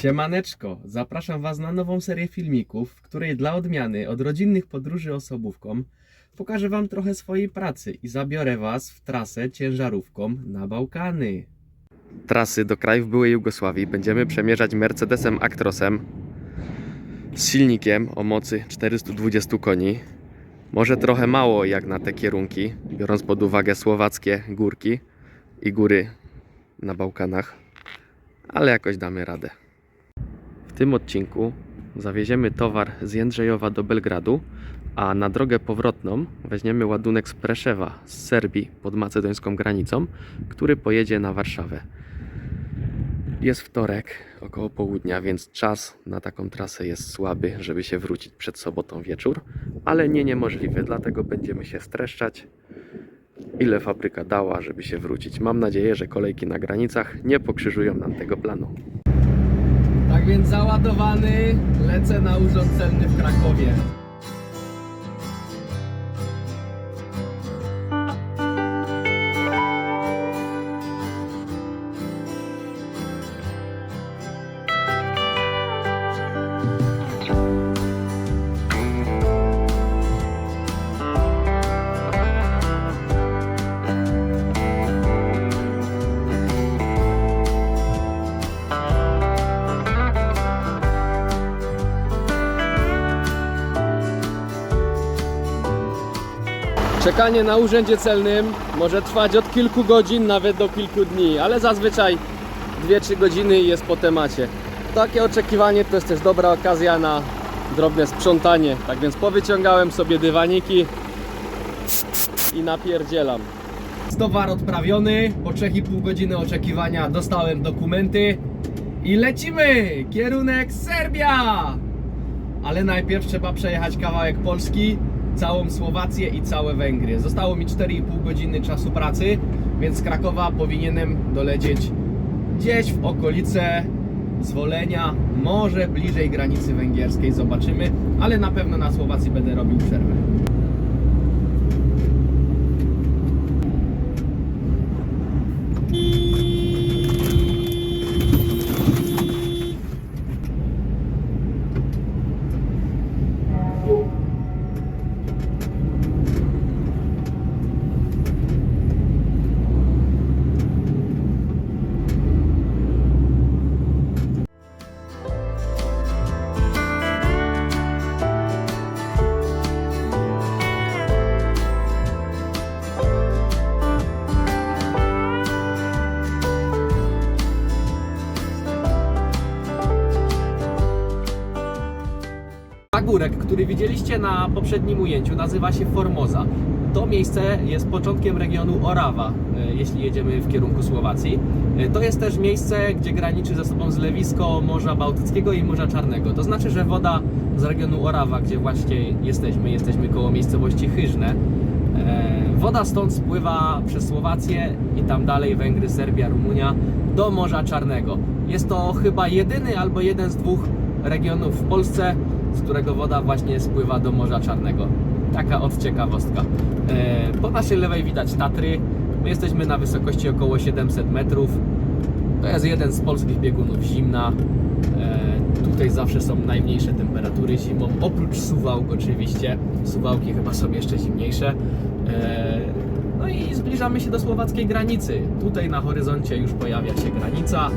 Siemaneczko, zapraszam Was na nową serię filmików, w której dla odmiany od rodzinnych podróży osobówką pokażę Wam trochę swojej pracy i zabiorę Was w trasę ciężarówką na Bałkany. Trasy do krajów byłej Jugosławii będziemy przemierzać Mercedesem Actrosem z silnikiem o mocy 420 koni. Może trochę mało jak na te kierunki, biorąc pod uwagę słowackie górki i góry na Bałkanach, ale jakoś damy radę. W tym odcinku zawieziemy towar z Jędrzejowa do Belgradu, a na drogę powrotną weźmiemy ładunek z Preszewa z Serbii pod macedońską granicą, który pojedzie na Warszawę. Jest wtorek, około południa, więc czas na taką trasę jest słaby, żeby się wrócić przed sobotą wieczór, ale nie niemożliwy, dlatego będziemy się streszczać. Ile fabryka dała, żeby się wrócić? Mam nadzieję, że kolejki na granicach nie pokrzyżują nam tego planu. Tak więc załadowany, lecę na urząd celny w Krakowie. Czekanie na urzędzie celnym może trwać od kilku godzin, nawet do kilku dni, ale zazwyczaj 2-3 godziny i jest po temacie. Takie oczekiwanie to jest też dobra okazja na drobne sprzątanie. Tak więc powyciągałem sobie dywaniki i napierdzielam. Towar odprawiony, po 3,5 godziny oczekiwania dostałem dokumenty i lecimy! Kierunek Serbia! Ale najpierw trzeba przejechać kawałek Polski, całą Słowację i całe Węgry. Zostało mi 4,5 godziny czasu pracy, więc z Krakowa powinienem dolecieć gdzieś w okolice Zwolenia, może bliżej granicy węgierskiej, zobaczymy, ale na pewno na Słowacji będę robił przerwę. Który widzieliście na poprzednim ujęciu, nazywa się Formosa. To miejsce jest początkiem regionu Orawa, e, jeśli jedziemy w kierunku Słowacji. E, To jest też miejsce, gdzie graniczy ze sobą zlewisko Morza Bałtyckiego i Morza Czarnego. To znaczy, że woda z regionu Orawa, gdzie właśnie jesteśmy, jesteśmy koło miejscowości Chyżne, e, woda stąd spływa przez Słowację i tam dalej Węgry, Serbia, Rumunia do Morza Czarnego. Jest to chyba jedyny albo jeden z dwóch regionów w Polsce, z którego woda właśnie spływa do Morza Czarnego. Taka odciekawostka. E, po naszej lewej widać Tatry. My jesteśmy na wysokości około 700 metrów. To jest jeden z polskich biegunów zimna. E, tutaj zawsze są najmniejsze temperatury zimą, oprócz Suwałk oczywiście. Suwałki chyba są jeszcze zimniejsze. E, no i zbliżamy się do słowackiej granicy. Tutaj na horyzoncie już pojawia się granica.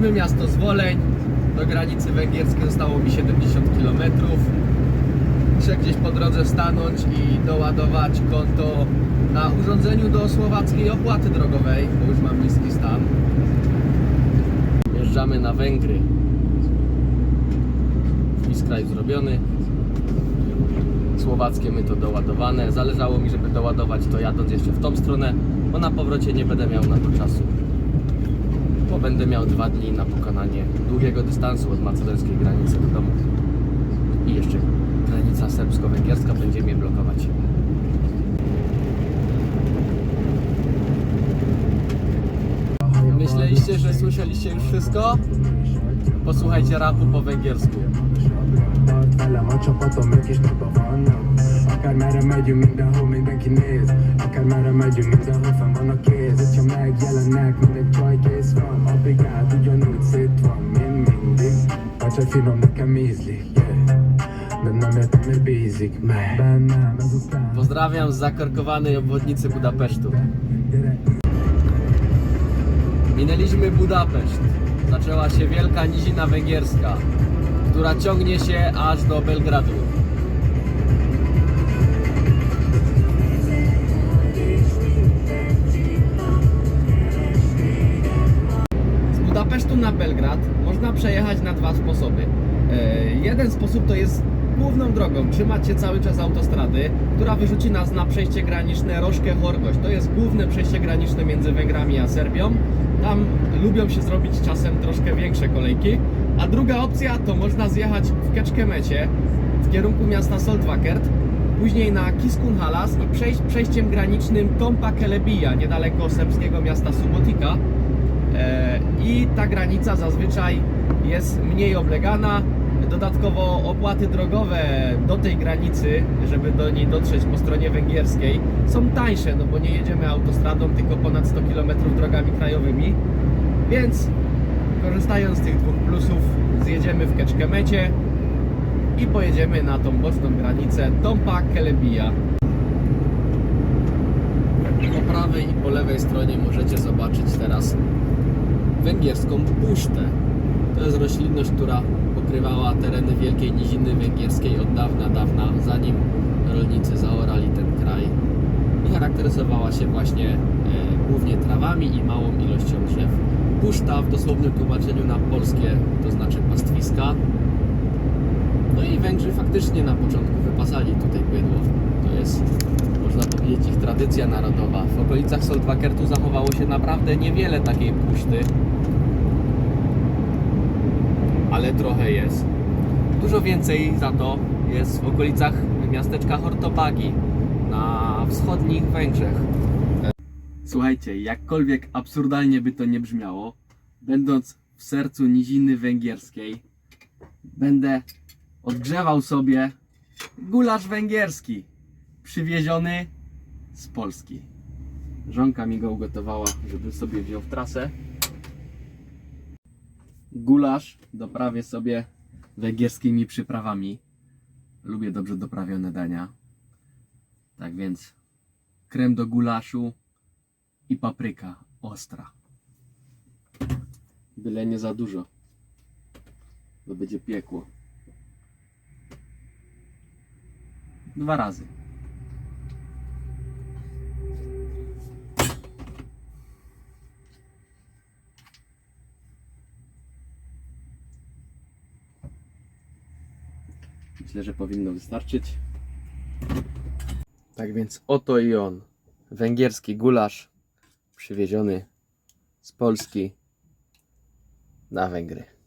Minęliśmy miasto Zwoleń. Do granicy węgierskiej zostało mi 70 km. Muszę gdzieś po drodze stanąć i doładować konto na urządzeniu do słowackiej opłaty drogowej, bo już mam niski stan. Wjeżdżamy na Węgry. Wpis zrobiony. Słowackie my to doładowane. Zależało mi, żeby doładować to jadąc jeszcze w tą stronę, bo na powrocie nie będę miał na to czasu. Będę miał dwa dni na pokonanie długiego dystansu od macedońskiej granicy do domu. I jeszcze granica serbsko-węgierska będzie mnie blokować. Myśleliście, że słyszeliście już wszystko? Posłuchajcie rapu po węgiersku. Akár Hogyha van A brigád ugyanúgy szét van, mint mindig finom nekem ízlik, De nem értem, bízik meg bennem Ezután Pozdrawiam z zakorkowanej obwodnicy Budapesztu. Minęliśmy Budapeszt. Zaczęła się wielka nizina węgierska, która ciągnie się aż do Belgradu. Przejechać na dwa sposoby. E, jeden sposób to jest główną drogą, trzymać się cały czas autostrady, która wyrzuci nas na przejście graniczne Rożkę Horgoś. To jest główne przejście graniczne między Węgrami a Serbią. Tam lubią się zrobić czasem troszkę większe kolejki. A druga opcja to można zjechać w Keczkemecie w kierunku miasta Soldwakert, później na Kiskunhalas i przejść przejściem granicznym Tompa Kelebija, niedaleko serbskiego miasta Subotica. E, I ta granica zazwyczaj jest mniej oblegana. Dodatkowo opłaty drogowe do tej granicy, żeby do niej dotrzeć po stronie węgierskiej, są tańsze, no bo nie jedziemy autostradą, tylko ponad 100 km drogami krajowymi. Więc korzystając z tych dwóch plusów, zjedziemy w Keczkemecie i pojedziemy na tą boczną granicę Tompa Kelebija. Po prawej i po lewej stronie możecie zobaczyć teraz węgierską pusztę. To jest roślinność, która pokrywała tereny Wielkiej Niziny Węgierskiej od dawna, dawna, zanim rolnicy zaorali ten kraj. I charakteryzowała się właśnie e, głównie trawami i małą ilością drzew. Puszta w dosłownym tłumaczeniu na polskie to znaczy pastwiska. No i Węgrzy faktycznie na początku wypasali tutaj bydło. To jest, można powiedzieć, ich tradycja narodowa. W okolicach Soldwakertu zachowało się naprawdę niewiele takiej puszty. Ale trochę jest. Dużo więcej za to jest w okolicach miasteczka Hortobagi na wschodnich Węgrzech. Słuchajcie, jakkolwiek absurdalnie by to nie brzmiało, będąc w sercu niziny węgierskiej, będę odgrzewał sobie gulasz węgierski, przywieziony z Polski. Żonka mi go ugotowała, żeby sobie wziął w trasę. Gulasz doprawię sobie węgierskimi przyprawami. Lubię dobrze doprawione dania. Tak więc krem do gulaszu i papryka ostra. Byle nie za dużo. To będzie piekło. Dwa razy. Myślę, że powinno wystarczyć. Tak więc oto i on. Węgierski gulasz przywieziony z Polski na Węgry.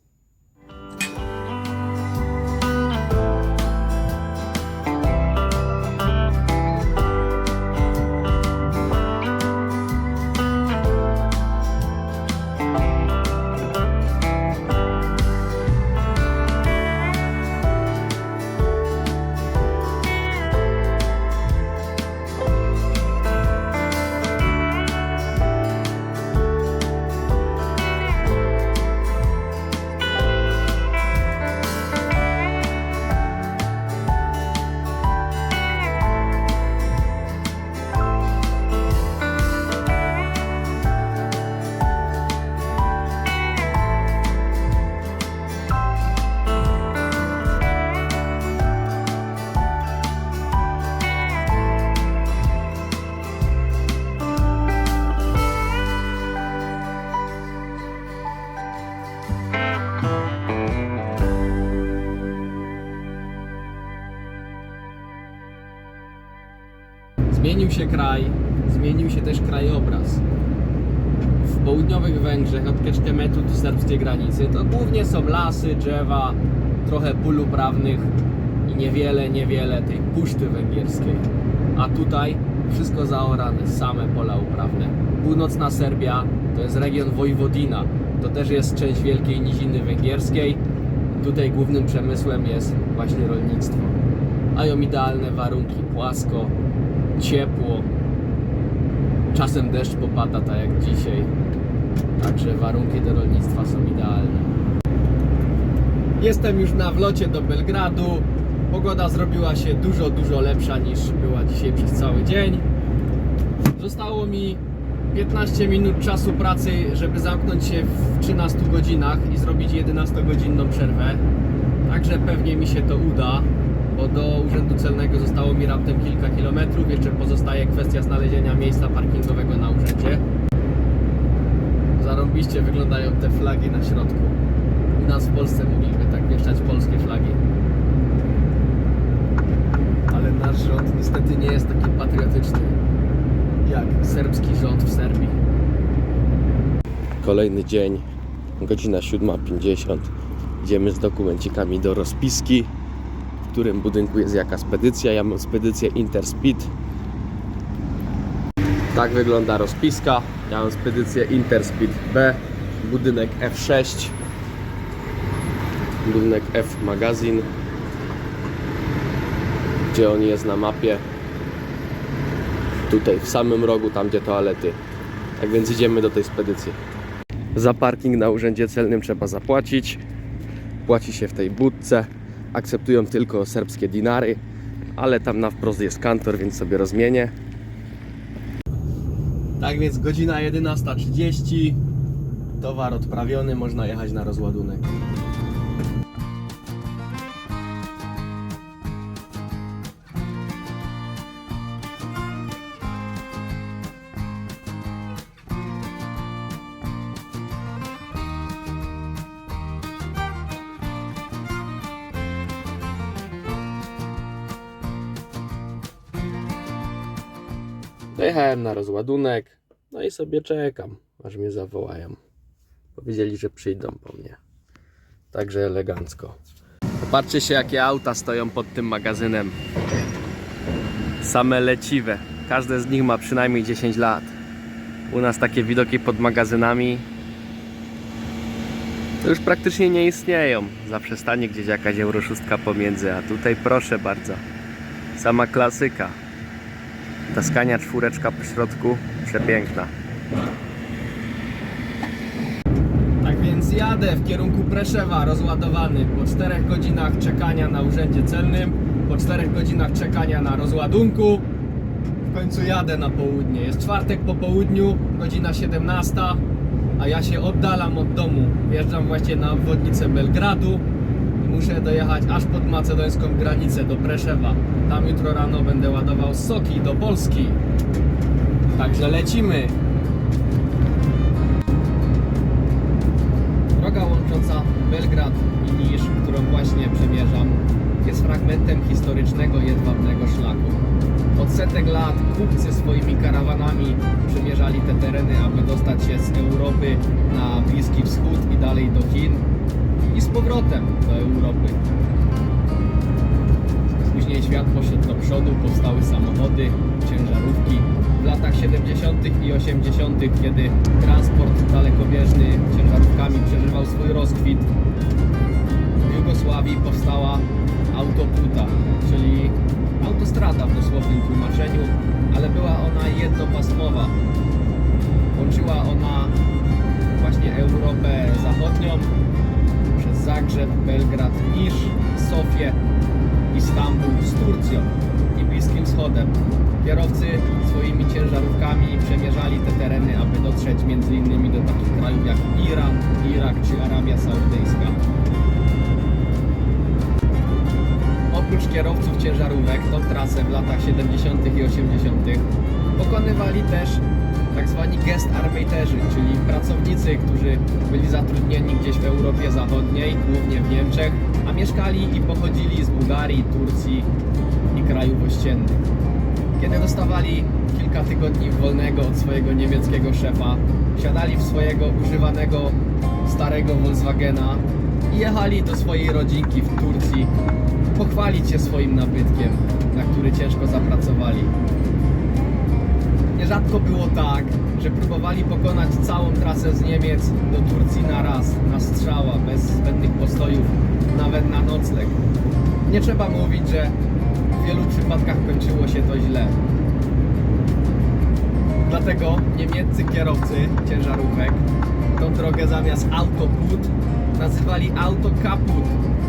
Się kraj, zmienił się też krajobraz. W południowych Węgrzech od Kecskematu do serbskiej granicy to głównie są lasy, drzewa, trochę pól uprawnych i niewiele, niewiele tej puszty węgierskiej. A tutaj wszystko zaorane, same pola uprawne. Północna Serbia to jest region Wojwodina. To też jest część wielkiej niziny węgierskiej. Tutaj głównym przemysłem jest właśnie rolnictwo. Mają idealne warunki, płasko, ciepło. Czasem deszcz popada, tak jak dzisiaj. Także warunki do rolnictwa są idealne. Jestem już na wlocie do Belgradu. Pogoda zrobiła się dużo, dużo lepsza niż była dzisiaj przez cały dzień. Zostało mi 15 minut czasu pracy, żeby zamknąć się w 13 godzinach i zrobić 11-godzinną przerwę. Także pewnie mi się to uda, bo do urzędu celnego zostało mi raptem kilka kilometrów. Jeszcze pozostaje kwestia znalezienia miejsca parkingowego na urzędzie. Zarąbiście wyglądają te flagi na środku. U nas w Polsce mogliby tak wieszczać polskie flagi. Ale nasz rząd niestety nie jest taki patriotyczny jak serbski rząd w Serbii. Kolejny dzień, godzina 7.50. Idziemy z dokumencikami do rozpiski, którym budynku jest jaka spedycja. Ja mam spedycję Interspeed. Tak wygląda rozpiska. Ja mam spedycję Interspeed B, budynek F6, budynek F magazyn, gdzie on jest na mapie. Tutaj w samym rogu, tam gdzie toalety. Tak więc idziemy do tej spedycji. Za parking na urzędzie celnym trzeba zapłacić. Płaci się w tej budce. Akceptują tylko serbskie dinary, ale tam na wprost jest kantor, więc sobie rozmienię. Tak więc godzina 11.30. Towar odprawiony, można jechać na rozładunek. Dojechałem na rozładunek, no i sobie czekam, aż mnie zawołają. Powiedzieli, że przyjdą po mnie. Także elegancko. Popatrzcie się, jakie auta stoją pod tym magazynem. Same leciwe. Każde z nich ma przynajmniej 10 lat. U nas takie widoki pod magazynami to już praktycznie nie istnieją. Zawsze stanie gdzieś jakaś Euro 6 pomiędzy, a tutaj proszę bardzo. Sama klasyka. Taskania czwóreczka po środku, przepiękna. Tak więc jadę w kierunku Preszewa, rozładowany po 4 godzinach czekania na urzędzie celnym, po 4 godzinach czekania na rozładunku. W końcu jadę na południe. Jest czwartek po południu, godzina 17, a ja się oddalam od domu. Wjeżdżam właśnie na obwodnicę Belgradu muszę dojechać aż pod macedońską granicę do Preszewa. Tam jutro rano będę ładował soki do Polski. Także lecimy. Droga łącząca Belgrad i Nisz, którą właśnie przemierzam, jest fragmentem historycznego jedwabnego szlaku. Od setek lat kupcy swoimi karawanami przemierzali te tereny, aby dostać się z Europy na Bliski Wschód i dalej do Chin powrotem do Europy. Później świat poszedł do przodu, powstały samochody, ciężarówki. W latach 70. i 80., kiedy transport dalekobieżny ciężarówkami przeżywał swój rozkwit, w Jugosławii powstała autoputa, czyli autostrada w dosłownym tłumaczeniu, ale była ona jednopasmowa. Łączyła ona właśnie Europę Zachodnią Zagrzeb, Belgrad, Nisz, Sofię, Istanbul z Turcją i Bliskim Wschodem. Kierowcy swoimi ciężarówkami przemierzali te tereny, aby dotrzeć m.in. do takich krajów jak Iran, Irak czy Arabia Saudyjska. Oprócz kierowców ciężarówek tą trasę w latach 70. i 80. pokonywali też tak zwani guest armatorzy, czyli pracownicy, którzy byli zatrudnieni gdzieś w Europie Zachodniej, głównie w Niemczech, a mieszkali i pochodzili z Bułgarii, Turcji i krajów ościennych. Kiedy dostawali kilka tygodni wolnego od swojego niemieckiego szefa, wsiadali w swojego używanego starego Volkswagena i jechali do swojej rodzinki w Turcji pochwalić się swoim nabytkiem, na który ciężko zapracowali. Nierzadko było tak, że próbowali pokonać całą trasę z Niemiec do Turcji na raz, na strzała, bez zbędnych postojów, nawet na nocleg. Nie trzeba mówić, że w wielu przypadkach kończyło się to źle. Dlatego niemieccy kierowcy ciężarówek tą drogę zamiast autoput nazywali autokaput,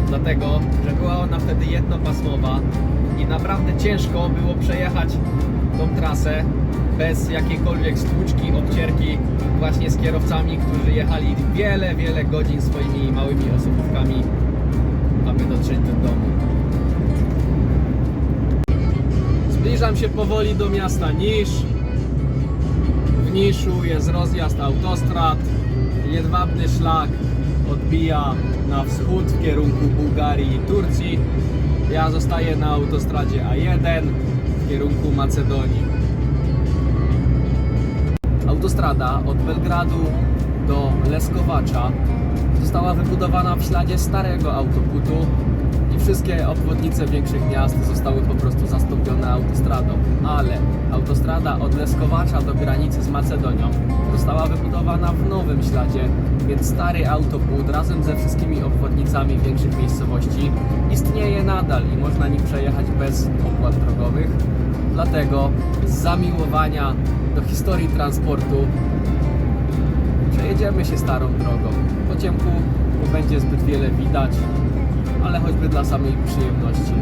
dlatego że była ona wtedy jednopasmowa i naprawdę ciężko było przejechać tą trasę bez jakiejkolwiek stłuczki, obcierki właśnie z kierowcami, którzy jechali wiele, wiele godzin swoimi małymi osobówkami, aby dotrzeć do domu. Zbliżam się powoli do miasta Nisz. W Niszu jest rozjazd autostrad. Jedwabny szlak odbija na wschód w kierunku Bułgarii i Turcji. Ja zostaję na autostradzie A1 w kierunku Macedonii. Autostrada od Belgradu do Leskowacza została wybudowana w śladzie starego autoputu i wszystkie obwodnice większych miast zostały po prostu zastąpione autostradą. Ale autostrada od Leskowacza do granicy z Macedonią została wybudowana w nowym śladzie, więc stary autoput razem ze wszystkimi obwodnicami większych miejscowości istnieje nadal i można nim przejechać bez opłat drogowych. Dlatego z zamiłowania do historii transportu przejedziemy się starą drogą. Po ciemku nie będzie zbyt wiele widać, ale choćby dla samej przyjemności.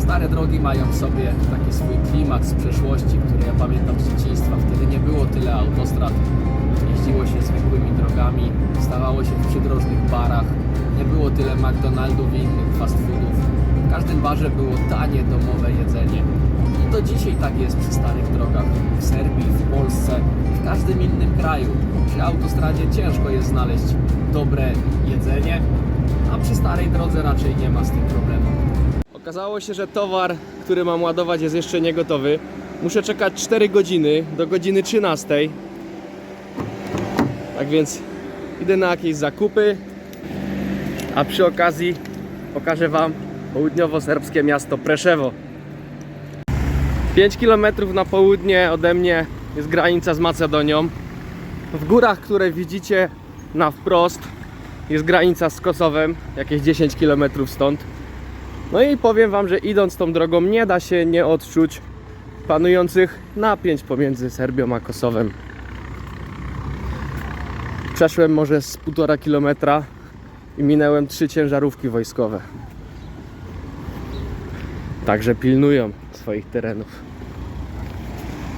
Stare drogi mają w sobie taki swój klimat z przeszłości, który ja pamiętam z dzieciństwa. Wtedy nie było tyle autostrad, jeździło się zwykłymi drogami, stawało się w przydrożnych barach, nie było tyle McDonaldów i innych fast foodów. W każdym barze było tanie domowe jedzenie. I do dzisiaj tak jest przy starych drogach. W Serbii, w Polsce, w każdym innym kraju. Przy autostradzie ciężko jest znaleźć dobre jedzenie, a przy starej drodze raczej nie ma z tym problemu. Okazało się, że towar, który mam ładować jest jeszcze nie gotowy. Muszę czekać 4 godziny do godziny 13. Tak więc idę na jakieś zakupy, a przy okazji pokażę Wam południowo-serbskie miasto Preszewo. 5 km na południe ode mnie jest granica z Macedonią. W górach, które widzicie na wprost, jest granica z Kosowem, jakieś 10 km stąd. No i powiem Wam, że idąc tą drogą nie da się nie odczuć panujących napięć pomiędzy Serbią a Kosowem. Przeszłem może z 1,5 kilometra i minęłem trzy ciężarówki wojskowe. Także pilnują swoich terenów.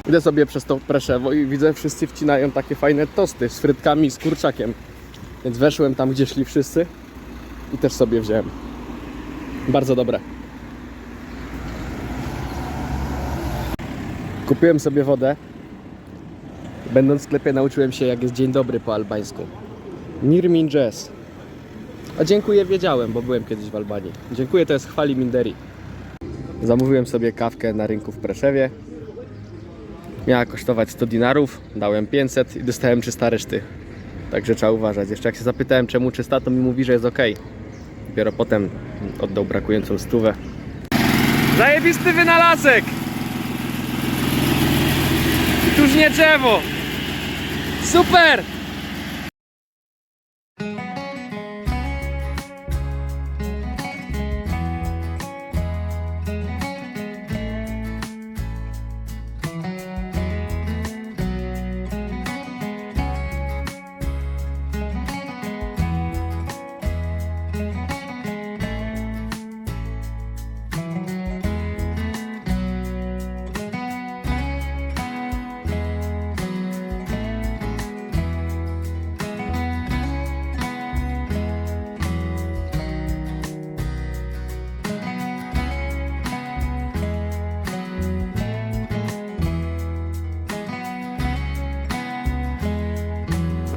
Idę sobie przez to Preszewo i widzę, wszyscy wcinają takie fajne tosty z frytkami i z kurczakiem. Więc weszłem tam, gdzie szli wszyscy i też sobie wziąłem. Bardzo dobre. Kupiłem sobie wodę. Będąc w sklepie nauczyłem się, jak jest dzień dobry po albańsku. Nirmin Jazz. A dziękuję wiedziałem, bo byłem kiedyś w Albanii. Dziękuję to jest chwali Minderi. Zamówiłem sobie kawkę na rynku w Preszewie. Miała kosztować 100 dinarów, dałem 500 i dostałem 300 reszty. Także trzeba uważać. Jeszcze jak się zapytałem czemu 300, to mi mówi, że jest ok. Dopiero potem oddał brakującą stówę. Zajebisty wynalazek! Tuż nie drzewo! Super!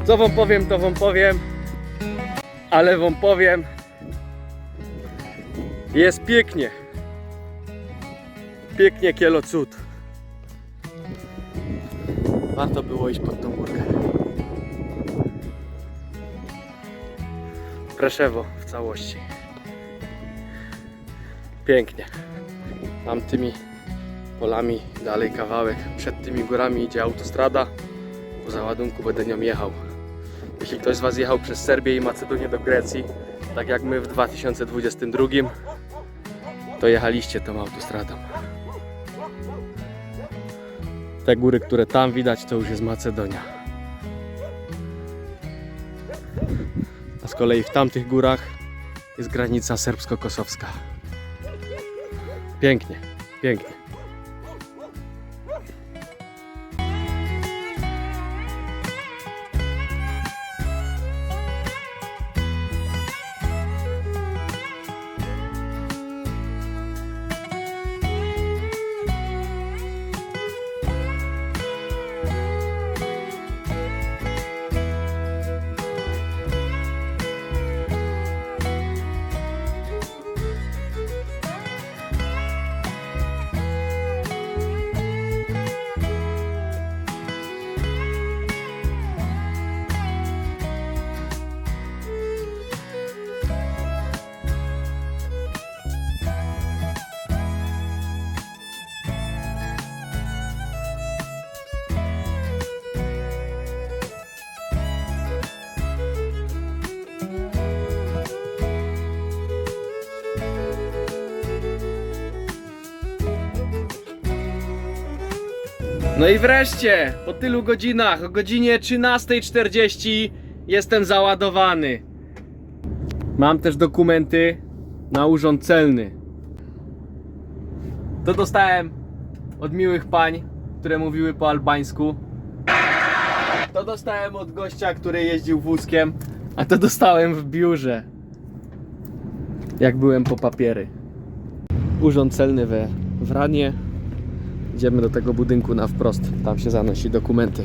Co wam powiem, to wam powiem. Ale wam powiem. Jest pięknie. Pięknie kielo cud. Warto było iść pod tą górkę. Preszewo w całości. Pięknie. Tam tymi polami dalej kawałek. Przed tymi górami idzie autostrada. Po załadunku będę nią jechał. Jeśli ktoś z Was jechał przez Serbię i Macedonię do Grecji, tak jak my w 2022, to jechaliście tą autostradą. Te góry, które tam widać, to już jest Macedonia. A z kolei w tamtych górach jest granica serbsko-kosowska. Pięknie, pięknie. No i wreszcie, po tylu godzinach, o godzinie 13.40 jestem załadowany. Mam też dokumenty na urząd celny. To dostałem od miłych pań, które mówiły po albańsku. To dostałem od gościa, który jeździł wózkiem, a to dostałem w biurze. Jak byłem po papiery. Urząd celny we Wranie. Idziemy do tego budynku na wprost. Tam się zanosi dokumenty.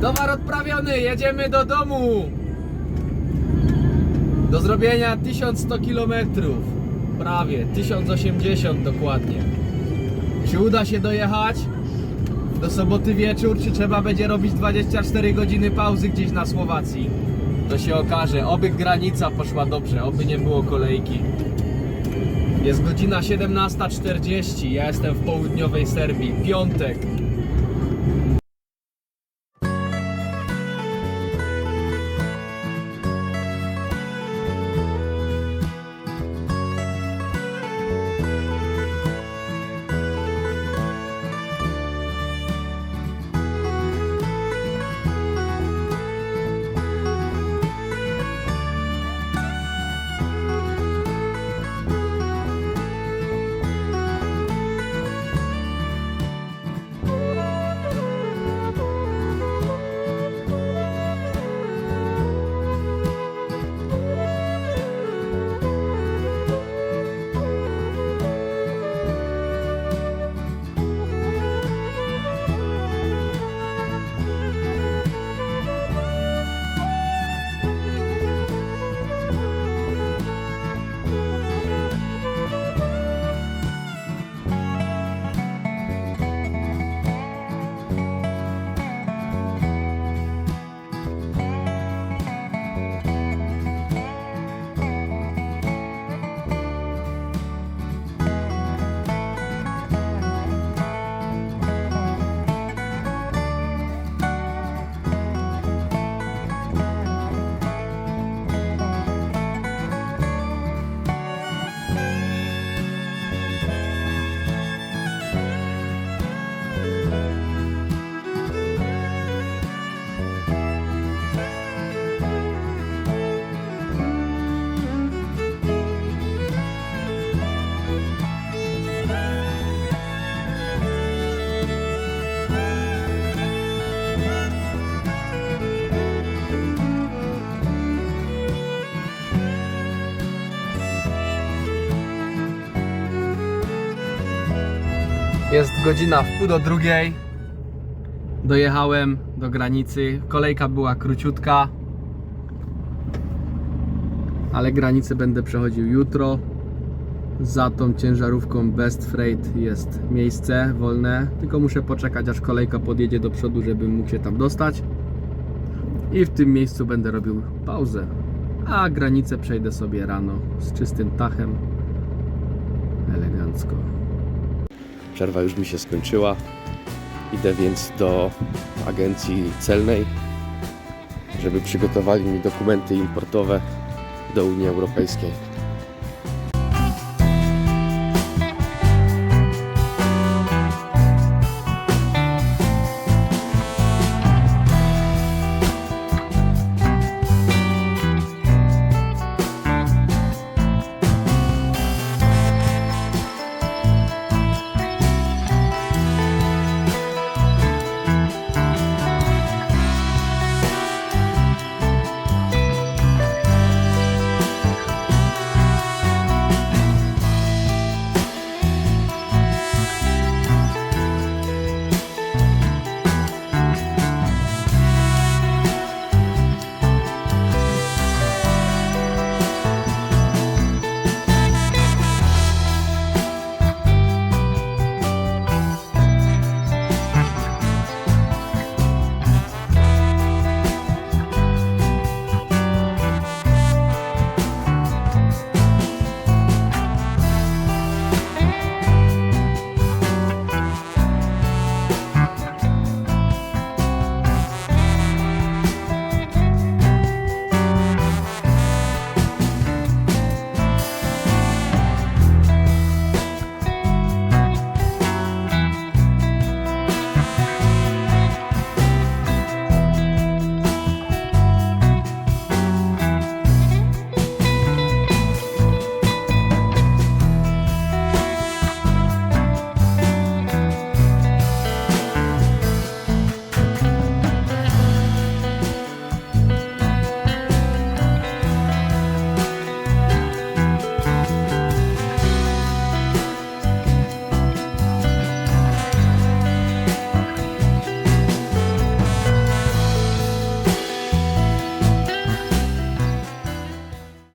Towar odprawiony, jedziemy do domu. Do zrobienia 1100 km. Prawie 1080 dokładnie. Czy uda się dojechać do soboty wieczór, czy trzeba będzie robić 24 godziny pauzy gdzieś na Słowacji? To się okaże. Oby granica poszła dobrze, oby nie było kolejki. Jest godzina 17.40. Ja jestem w południowej Serbii. Piątek. Jest godzina w pół do drugiej. Dojechałem do granicy. Kolejka była króciutka. Ale granicę będę przechodził jutro. Za tą ciężarówką Best Freight jest miejsce wolne, tylko muszę poczekać aż kolejka podjedzie do przodu, żebym mógł się tam dostać. I w tym miejscu będę robił pauzę. A granicę przejdę sobie rano z czystym tachem. Elegancko. Przerwa już mi się skończyła. Idę więc do agencji celnej, żeby przygotowali mi dokumenty importowe do Unii Europejskiej.